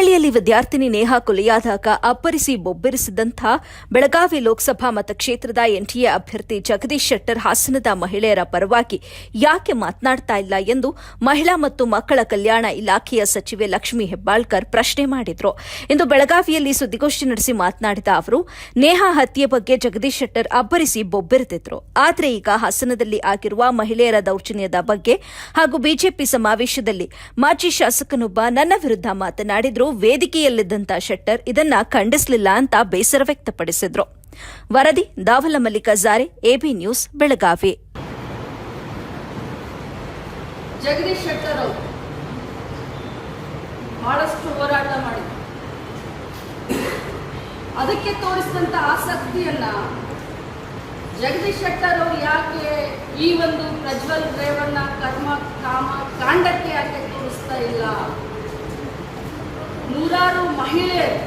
ವಿದ್ಯಾರ್ಥಿನಿ ನೇಹಾ ಕೊಲೆಯಾದಾಗ ಅಬ್ಬರಿಸಿ ಬೊಬ್ಬರಿಸಿದಂಥ ಬೆಳಗಾವಿ ಲೋಕಸಭಾ ಮತಕ್ಷೇತ್ರದ ಎನ್ಡಿಎ ಅಭ್ಯರ್ಥಿ ಜಗದೀಶ್ ಶೆಟ್ಟರ್ ಹಾಸನದ ಮಹಿಳೆಯರ ಪರವಾಗಿ ಯಾಕೆ ಮಾತನಾಡ್ತಾ ಇಲ್ಲ ಎಂದು ಮಹಿಳಾ ಮತ್ತು ಮಕ್ಕಳ ಕಲ್ಯಾಣ ಇಲಾಖೆಯ ಸಚಿವೆ ಲಕ್ಷ್ಮೀ ಹೆಬ್ಬಾಳ್ಕರ್ ಪ್ರಶ್ನೆ ಮಾಡಿದ್ರು. ಇಂದು ಬೆಳಗಾವಿಯಲ್ಲಿ ಸುದ್ದಿಗೋಷ್ಠಿ ನಡೆಸಿ ಮಾತನಾಡಿದ ಅವರು, ನೇಹಾ ಹತ್ಯೆ ಬಗ್ಗೆ ಜಗದೀಶ್ ಶೆಟ್ಟರ್ ಅಬ್ಬರಿಸಿ ಬೊಬ್ಬೆರೆದಿದ್ರು. ಆದರೆ ಈಗ ಹಾಸನದಲ್ಲಿ ಆಗಿರುವ ಮಹಿಳೆಯರ ದೌರ್ಜನ್ಯದ ಬಗ್ಗೆ ಹಾಗೂ ಬಿಜೆಪಿ ಸಮಾವೇಶದಲ್ಲಿ ಮಾಜಿ ಶಾಸಕನೊಬ್ಬ ನನ್ನ ವಿರುದ್ಧ ಮಾತನಾಡಿದ್ರು. ವೇದಿಕೆಯಲ್ಲಿದ್ದಂತ ಶೆಟ್ಟರ್ ಇದನ್ನ ಖಂಡಿಸಲಿಲ್ಲ ಅಂತ ಬೇಸರ ವ್ಯಕ್ತಪಡಿಸಿದ್ರು. ವರದಿ ದಾವಲ ಮಲ್ಲಿಕಾಜಾರೆ ಎಬಿ ನ್ಯೂಸ್, ಬೆಳಗಾವಿ. ಜಗದೀಶ್ ಶೆಟ್ಟರ್ ಅವರು ಬಹಳಷ್ಟು ಹೋರಾಟ ಮಾಡಿ ಅದಕ್ಕೆ ತೋರಿಸಿದಂತ ಆಸಕ್ತಿಯನ್ನ ಜಗದೀಶ್ ಶೆಟ್ಟರ್ ಅವರು ಯಾಕೆ ಈ ಒಂದು ಪ್ರಜ್ವಲ್ ರೇವಣ್ಣ ಕರ್ಮ ಕಾಮ ಕಾಂಡಕ್ಕೆ ಯಾಕೆ ತೋರಿಸ್ತಾ ಇಲ್ಲ ನೂರಾರು ಮಹಿಳೆಯರು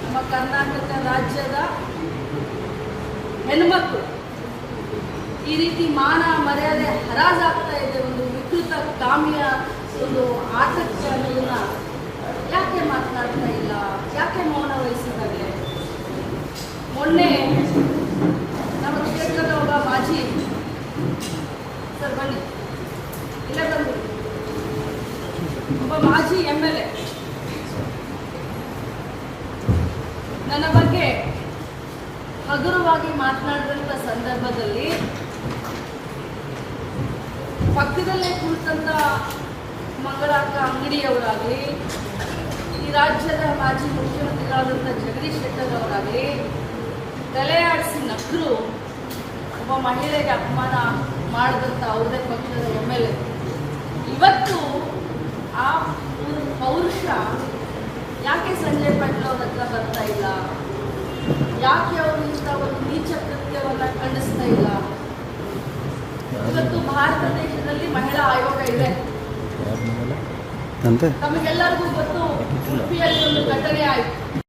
ನಮ್ಮ ಕರ್ನಾಟಕ ರಾಜ್ಯದ ಹೆಣ್ಮಕ್ಳು. ಈ ರೀತಿ ಮಾನ ಮರ್ಯಾದೆ ಹರಾಜಾಗ್ತಾ ಇದೆ ಒಂದು ವಿಕೃತ ಕಾಮಿಯ ಒಂದು ಆಸಕ್ತಿ ಅನ್ನೋದನ್ನ ಯಾಕೆ ಮಾತನಾಡ್ತಾ ಇಲ್ಲ? ಯಾಕೆ ಮೌನ ವಹಿಸಿದ್ದಾರೆ? ಮೊನ್ನೆ ನಮ್ಮ ಕ್ಷೇತ್ರದ ಒಬ್ಬ ಮಾಜಿ ಸರ್ ಬನ್ನಿ. ಇಲ್ಲ ಬಂದು ಒಬ್ಬ ಮಾಜಿ ಎಂ ಎಲ್ ಎ. ನನ್ನ ಬಗ್ಗೆ ಹಗುರವಾಗಿ ಮಾತನಾಡಿದಂಥ ಸಂದರ್ಭದಲ್ಲಿ ಪಕ್ಕದಲ್ಲೇ ಕುಳಿತಂಥ ಮಂಗಳಾಕ ಅಂಗಡಿಯವರಾಗಲಿ, ಈ ರಾಜ್ಯದ ಮಾಜಿ ಮುಖ್ಯಮಂತ್ರಿಗಳಾದಂಥ ಜಗದೀಶ್ ಶೆಟ್ಟರ್ ಅವರಾಗಲಿ, ತಲೆಯಾಡಿಸಿ ಆಡಿಸಿ ಒಬ್ಬ ಮಹಿಳೆಗೆ ಅಪಮಾನ ಮಾಡಿದಂಥ ಅವ್ರದೇ ಪಕ್ಷದ ಎಂ ಎಲ್ ಎ ಇವತ್ತು ಆ ಪೌರ್- ಪೌರುಷ ಯಾಕೆ ಸಂಜಯ್ ಪಾಟೀಲ್ ಅವ್ರ ಹತ್ರ ಬರ್ತಾ ಇಲ್ಲ ಯಾಕೆ ಅವರು ಇಂಥ ಒಂದು ನೀಚ ಕೃತ್ಯವನ್ನ ಖಂಡಿಸ್ತಾ ಇಲ್ಲ. ಇವತ್ತು ಭಾರತ ದೇಶದಲ್ಲಿ ಮಹಿಳಾ ಆಯೋಗ ಇದೆ. ನಮಗೆಲ್ಲರಿಗೂ ತಮಗೆಲ್ಲರಿಗೂ ಗೊತ್ತು ಉಡುಪಿಯಲ್ಲಿ ಒಂದು ಘಟನೆ ಆಯಿತು.